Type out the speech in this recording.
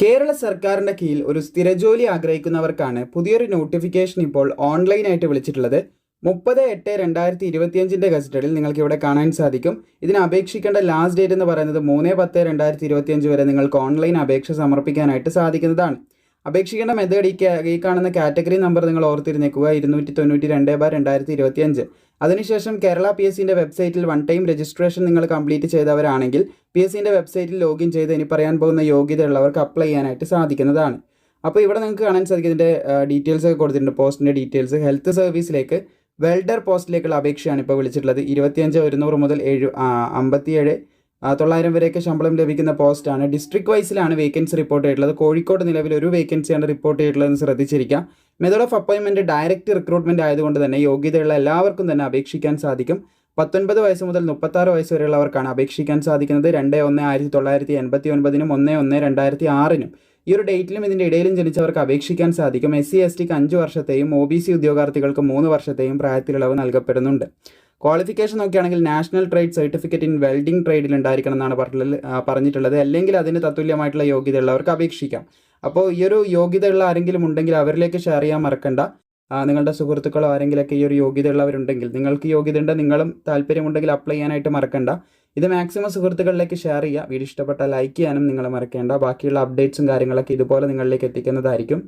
കേരള സർക്കാരിന്റെ കീഴിൽ ഒരു സ്ഥിരജോലി ആഗ്രഹിക്കുന്നവർക്കാണ് പുതിയൊരു നോട്ടിഫിക്കേഷൻ ഇപ്പോൾ ഓൺലൈനായിട്ട് വിളിച്ചിട്ടുള്ളത്. മുപ്പത് എട്ട് രണ്ടായിരത്തി ഇരുപത്തിയഞ്ചിന്റെ ഗസറ്റഡിൽ നിങ്ങൾക്ക് ഇവിടെ കാണാൻ സാധിക്കും. ഇതിന് അപേക്ഷിക്കേണ്ട ലാസ്റ്റ് ഡേറ്റ് എന്ന് പറയുന്നത് മൂന്ന് പത്ത് രണ്ടായിരത്തി ഇരുപത്തിയഞ്ച് വരെ നിങ്ങൾക്ക് ഓൺലൈൻ അപേക്ഷ സമർപ്പിക്കാനായിട്ട് സാധിക്കുന്നതാണ്. അപേക്ഷിക്കേണ്ട മെത്തേഡ് ഈ ഈ കാണുന്ന കാറ്റഗറി നമ്പർ നിങ്ങൾ ഓർത്തിരുന്നേക്കുക. ഇരുന്നൂറ്റി തൊണ്ണൂറ്റി രണ്ട് ബാർ രണ്ടായിരത്തി ഇരുപത്തി അഞ്ച് അതിനുശേഷം കേരള പി എസ് സിന്റെ വെബ്സൈറ്റിൽ വൺ ടൈം രജിസ്ട്രേഷൻ നിങ്ങൾ കംപ്ലീറ്റ് ചെയ്തവരാണെങ്കിൽ പി എസ് സിന്റെ വെബ്സൈറ്റിൽ ലോഗിൻ ചെയ്ത് ഇനി പറയാൻ പോകുന്ന യോഗ്യതയുള്ളവർക്ക് അപ്ലൈ ചെയ്യാനായിട്ട് സാധിക്കുന്നതാണ്. അപ്പോൾ ഇവിടെ നിങ്ങൾക്ക് കാണാൻ സാധിക്കും ഇതിന്റെ ഡീറ്റെയിൽസ് ഒക്കെ കൊടുത്തിട്ടുണ്ട്. പോസ്റ്റിന്റെ ഡീറ്റെയിൽസ് ഹെൽത്ത് സർവീസിലേക്ക് വെൽഡർ പോസ്റ്റിലേക്കുള്ള അപേക്ഷയാണ് ഇപ്പോൾ വിളിച്ചിട്ടുള്ളത്. ഇരുപത്തിയഞ്ച് ഒരുന്നൂറ് മുതൽ ഏഴ് അമ്പത്തിയേഴ് തൊള്ളായിരം വരെയൊക്കെ ശമ്പളം ലഭിക്കുന്ന പോസ്റ്റാണ് ഡിസ്ട്രിക്ട് വൈസിലാണ് വേക്കൻസി റിപ്പോർട്ട് ചെയ്തിട്ടുള്ളത്. കോഴിക്കോട് നിലവിൽ ഒരു വേക്കൻസിയാണ് റിപ്പോർട്ട് ചെയ്തിട്ടുള്ളതെന്ന് ശ്രദ്ധിച്ചിരിക്കുക മെത്തേഡ് ഓഫ് അപ്പോയിൻമെന്റ് ഡയറക്റ്റ് റിക്രൂട്ട്മെന്റ് ആയതുകൊണ്ട് തന്നെ യോഗ്യതയുള്ള എല്ലാവർക്കും തന്നെ അപേക്ഷിക്കാൻ സാധിക്കും. പത്തൊൻപത് വയസ്സ് മുതൽ മുപ്പത്താറ് വയസ്സ് വരെയുള്ളവർക്കാണ് അപേക്ഷിക്കാൻ സാധിക്കുന്നത്. രണ്ട് ഒന്ന് ആയിരത്തി തൊള്ളായിരത്തി എൺപത്തി ഒൻപതിനും ഒന്ന് ഒന്ന് രണ്ടായിരത്തി ആറിനും. ഈ ഒരു ഡേറ്റിലും ഇതിന്റെ ഇടയിലും ജനിച്ചവർക്ക് അപേക്ഷിക്കാൻ സാധിക്കും. എസ് സി എസ് ടിക്ക് അഞ്ച് വർഷത്തെയും ഒ ബി സി ഉദ്യോഗാർത്ഥികൾക്ക് മൂന്ന് വർഷത്തെയും പ്രായത്തിലിളവ് നൽകപ്പെടുന്നുണ്ട്. ക്വാളിഫിക്കേഷൻ നോക്കുകയാണെങ്കിൽ national trade certificate in welding ട്രേഡിൽ ഉണ്ടായിരിക്കണം എന്നാണ് പറഞ്ഞിട്ടുള്ളത്. അല്ലെങ്കിൽ അതിന് തത്തുല്യമായിട്ടുള്ള യോഗ്യത ഉള്ളവർക്ക് അപേക്ഷിക്കാം. അപ്പോൾ ഈ ഒരു യോഗ്യതയുള്ള ആരെങ്കിലും ഉണ്ടെങ്കിൽ അവരിലേക്ക് ഷെയർ ചെയ്യാൻ മറക്കണ്ട. നിങ്ങളുടെ സുഹൃത്തുക്കളോ ആരെങ്കിലൊക്കെ ഈ ഒരു യോഗ്യതയുള്ളവരുണ്ടെങ്കിൽ നിങ്ങൾക്ക് യോഗ്യത ഉണ്ട് നിങ്ങളും താല്പര്യമുണ്ടെങ്കിൽ അപ്ലൈ ചെയ്യാനായിട്ട് മറക്കണ്ട. ഇത് മാക്സിമം സുഹൃത്തുക്കളിലേക്ക് ഷെയർ ചെയ്യുക. വീഡിയോ ഇഷ്ടപ്പെട്ട ലൈക്ക് ചെയ്യാനും നിങ്ങൾ മറക്കേണ്ട. ബാക്കിയുള്ള അപ്ഡേറ്റ്സും കാര്യങ്ങളൊക്കെ ഇതുപോലെ നിങ്ങളിലേക്ക് എത്തിക്കുന്നതായിരിക്കും.